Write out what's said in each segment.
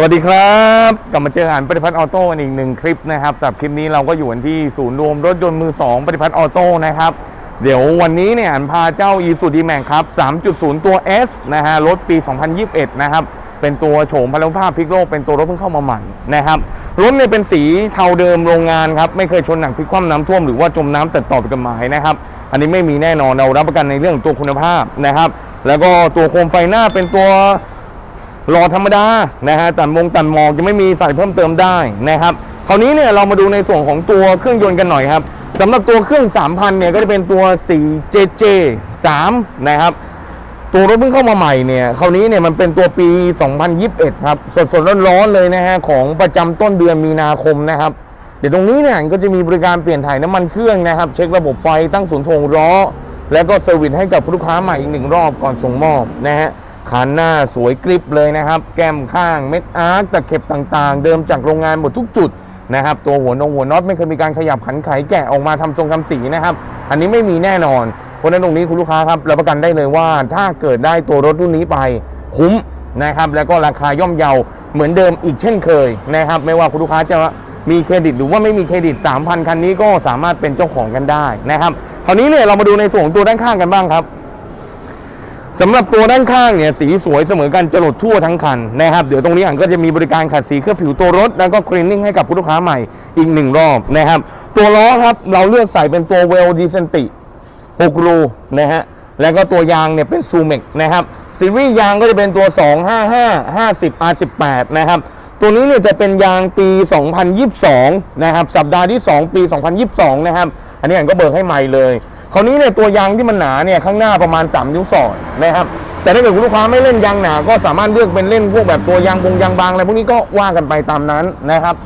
สวัสดีครับกลับมาเจอหันปฏิพัฒน์ออโต้กันอีกหนึ่งคลิปนะครับสำหรับคลิปนี้เราก็อยู่กันที่ศูนย์รวมรถยนต์มือ 2 ปฏิพัฒน์ออโต้นะครับ เดี๋ยววันนี้เนี่ยหันพาเจ้า e s u d d m a x ครับ 3.0 ตัว S นะฮะรถปี 2021 นะครับ เป็นตัวโฉมพลังภาพพิกโลกเป็นตัวรถเพิ่งเข้ามาใหม่นะครับรถเนี่ยเป็นสีเทาเดิมโรงงานครับ ไม่เคยชนหนักพลิกคว่ำน้ำท่วมหรือว่าจมน้ำตัดต่อไปกับหมายนะครับอันนี้ไม่มีแน่นอนเรารับประกันในเรื่องตัวคุณภาพนะครับแล้วก็ตัวโคมไฟหน้าเป็นตัว หล่อธรรมดานะฮะตัดมงตัดหมอกจะไม่มีใส่เพิ่มเติมได้นะครับคราวนี้เนี่ยเรามาดูในส่วนของตัวเครื่องยนต์กันหน่อยครับสำหรับตัวเครื่อง 3,000เนี่ยก็จะเป็นตัว 4JJ 3นะครับตัวรถเพิ่งเข้ามาใหม่เนี่ยคราวนี้เนี่ยมันเป็นตัวปี 2021 ครับ สดๆร้อนๆเลยนะฮะของประจำต้นเดือนมีนาคมนะครับ เดี๋ยวตรงนี้เนี่ยก็จะมีบริการเปลี่ยนถ่ายน้ำมันเครื่องนะครับ เช็คระบบไฟตั้งศูนย์ถ่วงล้อ แล้วก็เซอร์วิสให้กับลูกค้าใหม่อีกหนึ่งรอบก่อนส่งมอบนะฮะ คานหน้าสวยกริบเลยนะครับ แก้มข้างเม็ดอาร์คตะเข็บต่างๆ เดิมจากโรงงานหมดทุกจุดนะครับ ตัวหัวนงหัวน็อตไม่เคยมีการขยับขันไขแกะออกมาทำทรงทำสีนะครับ อันนี้ไม่มีแน่นอน เพราะฉะนั้นตรงนี้คุณลูกค้าครับรับประกันได้เลยว่าถ้าเกิดได้ตัวรถรุ่นนี้ไปคุ้มนะครับแล้วก็ราคาย่อมเยาเหมือนเดิมอีกเช่นเคยนะครับไม่ว่าคุณลูกค้าจะมีเครดิตหรือว่าไม่มีเครดิต 3,000 คันนี้ก็สามารถเป็นเจ้าของกันได้นะครับคราวนี้เนี่ยเรามาดูในส่วนของตัวด้านข้างกันบ้างครับ สำหรับตัวด้านข้างเนี่ยสีสวยเสมอกันจรดทั่วทั้งคันนะครับเดี๋ยวตรงนี้อันก็จะมีบริการขัดสีเคลือบผิวตัวรถ แล้วก็คลีนนิ่งให้กับผู้ลูกค้าใหม่อีกหนึ่งรอบนะครับตัวล้อครับเราเลือกใส่เป็นตัวเวลดีเซนติ6รูนะฮะแล้วก็ตัวยางเนี่ยเป็นซูเมกนะครับซีรีส์ยางก็จะเป็นตัว 255 50 R18 นะครับตัวนี้เนี่ยจะเป็นยางปี 2022 นะครับ สัปดาห์ที่ 2 ปี 2022 นะครับ อันนี้อันก็เบิกให้ใหม่เลย คราวนี้เนี่ยตัวยางที่มันหนาเนี่ยข้างหน้าประมาณ3นิ้วสอดนะครับ แต่ถ้าเกิดคุณลูกค้าไม่เล่นยางหนา ก็สามารถเลือกเป็นเล่นพวกแบบตัวยางบงยางบางอะไรพวกนี้ก็ว่ากันไปตามนั้นนะครับ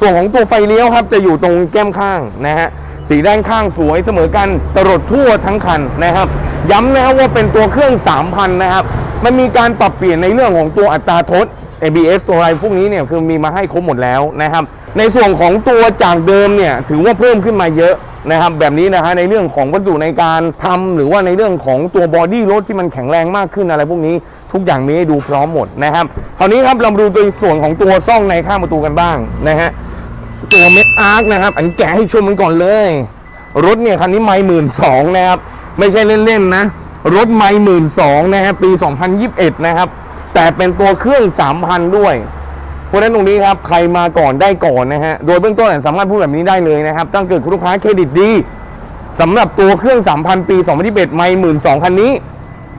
ส่วนของตัวไฟเลี้ยวครับจะอยู่ตรงแก้มข้างนะฮะสีด้านข้างสวยเสมอกันตลอดทั่วทั้งคันนะครับ ย้ำนะครับว่าเป็นตัวเครื่อง 3,000 นะครับ มันมีการปรับเปลี่ยนในเรื่องของตัวอัตราทด ABS ตัวอะไรพวกนี้เนี่ยคือมีมาให้ครบหมดแล้วนะครับ ในส่วนของตัวจากเดิมเนี่ยถือว่าเพิ่มขึ้นมาเยอะนะครับแบบนี้นะฮะในเรื่องของวัสดุในการทำหรือว่าในเรื่องของตัวบอดี้รถที่มันแข็งแรงมากขึ้นอะไรพวกนี้ทุกอย่างมีให้ดูพร้อมหมดนะครับคราวนี้ครับเรามาดูตัวส่วนของตัวซ่องในข้างประตูกันบ้างนะฮะตัวเม็ดอาร์คนะครับ อันแกะให้ชมมันก่อนเลย รถเนี่ยคันนี้ไม่หมื่นสองนะครับไม่ใช่เล่นๆนะรถไม่หมื่นสองนะครับปี 2021 นะครับ แต่เป็นตัวเครื่อง3,000ด้วยเพราะฉะนั้นตรงนี้ครับใครมาก่อนได้ก่อนนะฮะโดยเบื้องต้นสามารถพูดแบบนี้ได้เลยนะครับตั้งเกิดคุณลูกค้าเครดิตดีสำหรับตัวเครื่อง 3,000 ปี2021ไม่หมื่นสองคันนี้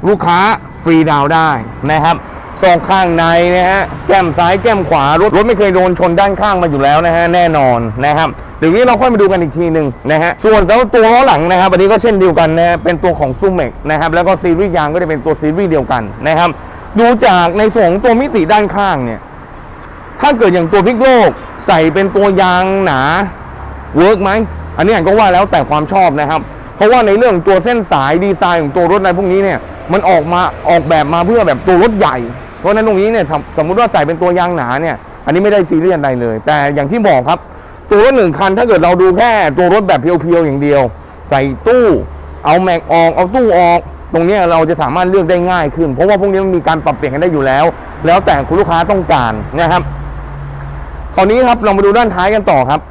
ลูกค้าฟรีดาวได้นะครับซองข้างในนะฮะแก้มซ้ายแก้มขวารถรถไม่เคยโดนชนด้านข้างมาอยู่แล้วนะฮะแน่นอนนะครับเดี๋ยวนี้เราค่อยมาดูกันอีกทีหนึ่งนะฮะส่วนสำหรับตัวล้อหลังนะครับอันนี้ก็เช่นเดียวกันนะฮะเป็นตัวของซูเมกนะครับแล้วก็ซีรีส์ยางก็จะเป็นตัวซีรีส์เดียวกันนะครับ ดูจากในส่วนของตัวมิติด้านข้างเนี่ย ถ้าเกิดอย่างตัวพลิกโลกใส่เป็นตัวยางหนาเวิร์กไหม อันนี้ก็ว่าแล้วแต่ความชอบนะครับ เพราะว่าในเรื่องตัวเส้นสายดีไซน์ของตัวรถอะไรพวกนี้เนี่ย มันออกมาออกแบบมาเพื่อแบบตัวรถใหญ่ เพราะฉะนั้นตรงนี้เนี่ยสมมุติว่าใส่เป็นตัวยางหนาเนี่ย อันนี้ไม่ได้ซีเรียสอะไรเลย แต่อย่างที่บอกครับ ตัวรถหนึ่งคันถ้าเกิดเราดูแค่ตัวรถแบบเพียวๆอย่างเดียว ใส่ตู้ เอาแม็กออก เอาตู้ออก ตรงนี้เราจะสามารถเลือกได้ง่ายขึ้น เพราะว่าพวกนี้มันมีการปรับเปลี่ยนกันได้อยู่แล้ว แล้วแต่คุณลูกค้าต้องการนะครับคราวนี้ครับเรามาดูด้านท้ายกันต่อครับ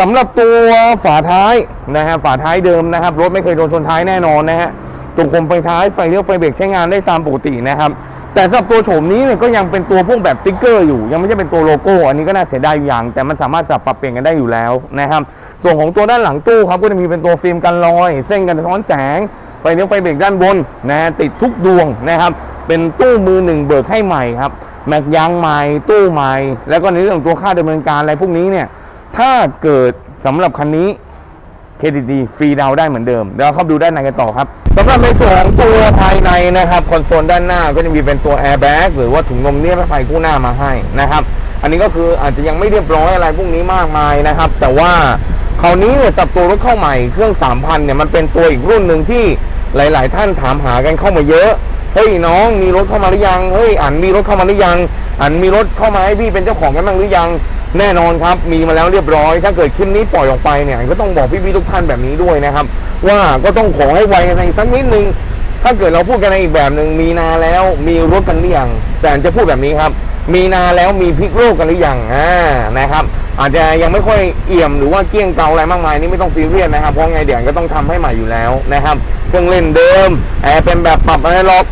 สำหรับตัวฝาท้ายนะฮะฝาท้ายเดิมนะครับรถไม่เคยโดนชนท้ายแน่นอนนะฮะตรงคมไฟท้ายไฟเลี้ยวไฟเบรกใช้งานได้ตามปกตินะครับ แต่สำหรับตัวโฉมนี้เนี่ยก็ยังเป็นตัวพวกแบบติ๊กเกอร์อยู่ ยังไม่ใช่เป็นตัวโลโก้ อันนี้ก็น่าเสียดายอยู่อย่าง แต่มันสามารถสับปรับเปลี่ยนกันได้อยู่แล้วนะครับ ส่วนของตัวด้านหลังตู้ครับก็จะมีเป็นตัวฟิล์มกันรอย เส้นกันสะท้อนแสง ไฟเลี้ยวไฟเบรกด้านบนนะฮะติดทุกดวงนะครับ เป็นตู้มือหนึ่งเบิกให้ใหม่ครับแม็กยางใหม่ตู้ใหม่ แล้วก็ในเรื่องตัวค่าดำเนินการอะไรพวกนี้เนี่ยถ้าเกิดสำหรับคันนี้เครดิตดีฟรีดาวได้เหมือนเดิมเดี๋ยวเข้าดูด้านในกันต่อครับสำหรับในส่วนของตัวภายในนะครับคอนโซลด้านหน้าก็จะมีเป็นตัวแอร์แบ็กหรือว่าถุงลมนิรภัยคู่หน้ามาให้นะครับอันนี้ก็คืออาจจะยังไม่เรียบร้อยอะไรพวกนี้มากมายนะครับ แต่ว่าคราวนี้เนี่ยสับตัวรถเข้าใหม่เครื่อง 3,000เนี่ยมันเป็นตัวอีกรุ่นหนึ่งที่ หลาย ๆ ท่านถามหากันเข้ามาเยอะ เฮ้ยน้องมีรถเข้ามาหรือยัง เฮ้ยอันมีรถเข้ามาหรือยัง อันมีรถเข้ามาให้พี่เป็นเจ้าของกันบ้างหรือยัง แน่นอนครับ มีมาแล้วเรียบร้อย ถ้าเกิดคลิปนี้ปล่อยออกไปเนี่ยก็ต้องบอกพี่ๆทุกท่านแบบนี้ด้วยนะครับ ว่าก็ต้องขอให้ไวกันในสักนิดนึง ถ้าเกิดเราพูดกันในอีกแบบหนึ่งมีนาแล้ว มีรถกันหรือยัง แต่จะพูดแบบนี้ครับ มีนาแล้วมีพริกโลกกันหรือยังอ่านะครับ อาจจะยังไม่ค่อยเอี่ยมหรือว่าเกี้ยงเกาอะไรมากมายนี่ไม่ต้องซีเรียสนะครับเพราะไงเดี๋ยวก็ต้องทำให้ใหม่อยู่แล้วนะครับเครื่องเล่นเดิมแอร์เป็นแบบปรับอะไรล็อก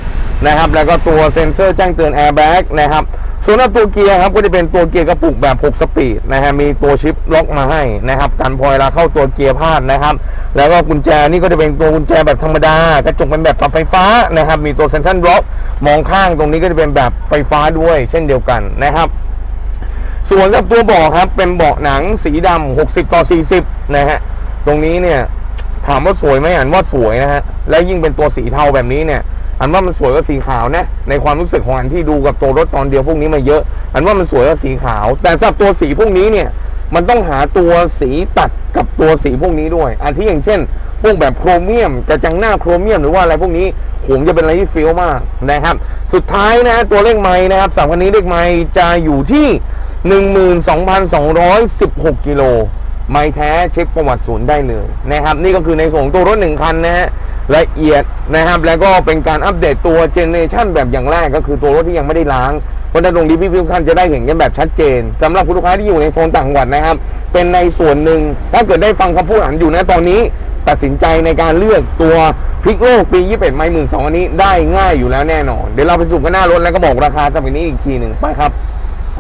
นะครับ แล้วก็ตัวเซ็นเซอร์แจ้งเตือนแอร์แบ็กนะครับ ส่วนหน้าตัวเกียร์ครับก็จะเป็นตัวเกียร์กระปุกแบบ 6 สปีดนะฮะมีตัวชิปล็อกมาให้นะครับกันพอเวลาเข้าตัวเกียร์พลาดนะครับ แล้วก็กุญแจนี่ก็จะเป็นตัวกุญแจแบบธรรมดากระจกเป็นแบบปรับไฟฟ้านะครับ มีตัวเซนทรัลบล็อกมองข้างตรงนี้ก็จะเป็นแบบไฟฟ้าด้วย เช่นเดียวกันนะครับส่วนกับตัวเบาะครับเป็นเบาะหนังสีดำ60 ต่อ 40 นะฮะตรงนี้เนี่ยถามว่าสวยไหมอันว่าสวยนะฮะและยิ่งเป็นตัวสีเทาแบบนี้เนี่ย อันว่ามันสวยกว่าสีขาวนะในความรู้สึกของอันที่ดูกับตัวรถตอนเดียวพวกนี้มาเยอะ อันว่ามันสวยกว่าสีขาว แต่สำหรับตัวสีพวกนี้เนี่ยมันต้องหาตัวสีตัดกับตัวสีพวกนี้ด้วยอันที่อย่างเช่น พวกแบบโครเมียมกระจังหน้าโครเมียมหรือว่าอะไรพวกนี้ผมจะเป็นอะไรที่ฟีลมากนะครับ สุดท้ายนะตัวเลขไม้นะครับสามคันนี้เลขไม้จะอยู่ที่ 12,216 กิโล ไม่แท้เช็คประวัติศูนย์ได้เลยนะครับ นี่ก็คือในส่วนของตัวรถหนึ่งคันนะฮะละเอียดนะครับ แล้วก็เป็นการอัปเดตตัวเจเนเรชันแบบอย่างแรกก็คือตัวรถที่ยังไม่ได้ล้างเพราะฉะนั้นตรงนี้พี่ๆทุกท่านจะได้เห็นกันแบบชัดเจนสำหรับผู้ลูกค้าที่อยู่ในโซนต่างจังหวัดนะครับ เป็นในส่วนหนึ่งถ้าเกิดได้ฟังคำพูดอันอยู่นะตอนนี้ตัดสินใจในการเลือกตัวพลิกโลกปี 21 ไม่หมื่นสองอันนี้ได้ง่ายอยู่แล้วแน่นอน เดี๋ยวเราไปสู่กันหน้ารถแล้วก็บอกราคาสำหรับนี้อีกทีหนึ่งไปครับ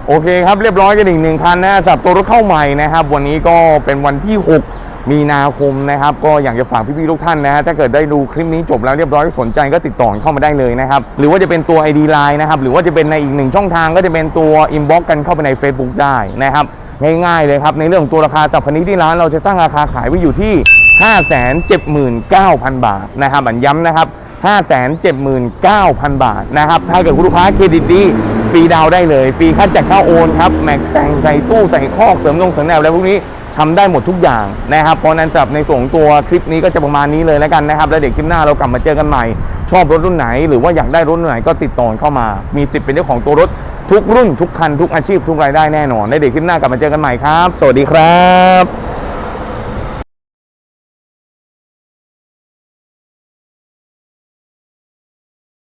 โอเคครับเรียบร้อยกันอีกหนึ่งคันนะสับตัวรถเข้าใหม่นะครับ วันนี้ก็เป็นวันที่ 6 มีนาคมนะครับ ก็อยากจะฝากพี่ๆทุกท่านนะฮะถ้าเกิดได้ดูคลิปนี้จบแล้วเรียบร้อยสนใจก็ติดต่อเข้ามาได้เลยนะครับ หรือว่าจะเป็นตัว ID Line นะครับ หรือว่าจะเป็นในอีกหนึ่งช่องทางก็จะเป็นตัว Inbox กันเข้าไปใน Facebook ได้นะครับ ง่ายๆเลยครับ ในเรื่องของตัวราคาสับคันนี้ที่ร้านเราจะตั้งราคาขายไว้อยู่ที่ 579,000 บาทนะครับอันย้ำนะครับ579,000 บาทนะครับถ้าเกิดคุณลูกค้าเครดิตดี ฟรีดาวได้เลยฟรีค่าจัดค่าโอนครับแม็กแต่งใส่ตู้ใส่คอกเสริมลงเสริมแนวแล้วพวกนี้ทำได้หมดทุกอย่างนะครับเพราะนั้นสำหรับในส่วนของตัวคลิปนี้ก็จะประมาณนี้เลยแล้วกันนะครับ แล้วเดี๋ยวคลิปหน้าเรากลับมาเจอกันใหม่ ชอบรถรุ่นไหน หรือว่าอยากได้รถรุ่นไหนก็ติดต่อเข้ามา มีสิทธิ์เป็นเจ้าของตัวรถทุกรุ่นทุกคันทุกอาชีพทุกรายได้แน่นอนแล้วเดี๋ยวคลิปหน้ากลับมาเจอกันใหม่ครับ สวัสดีครับ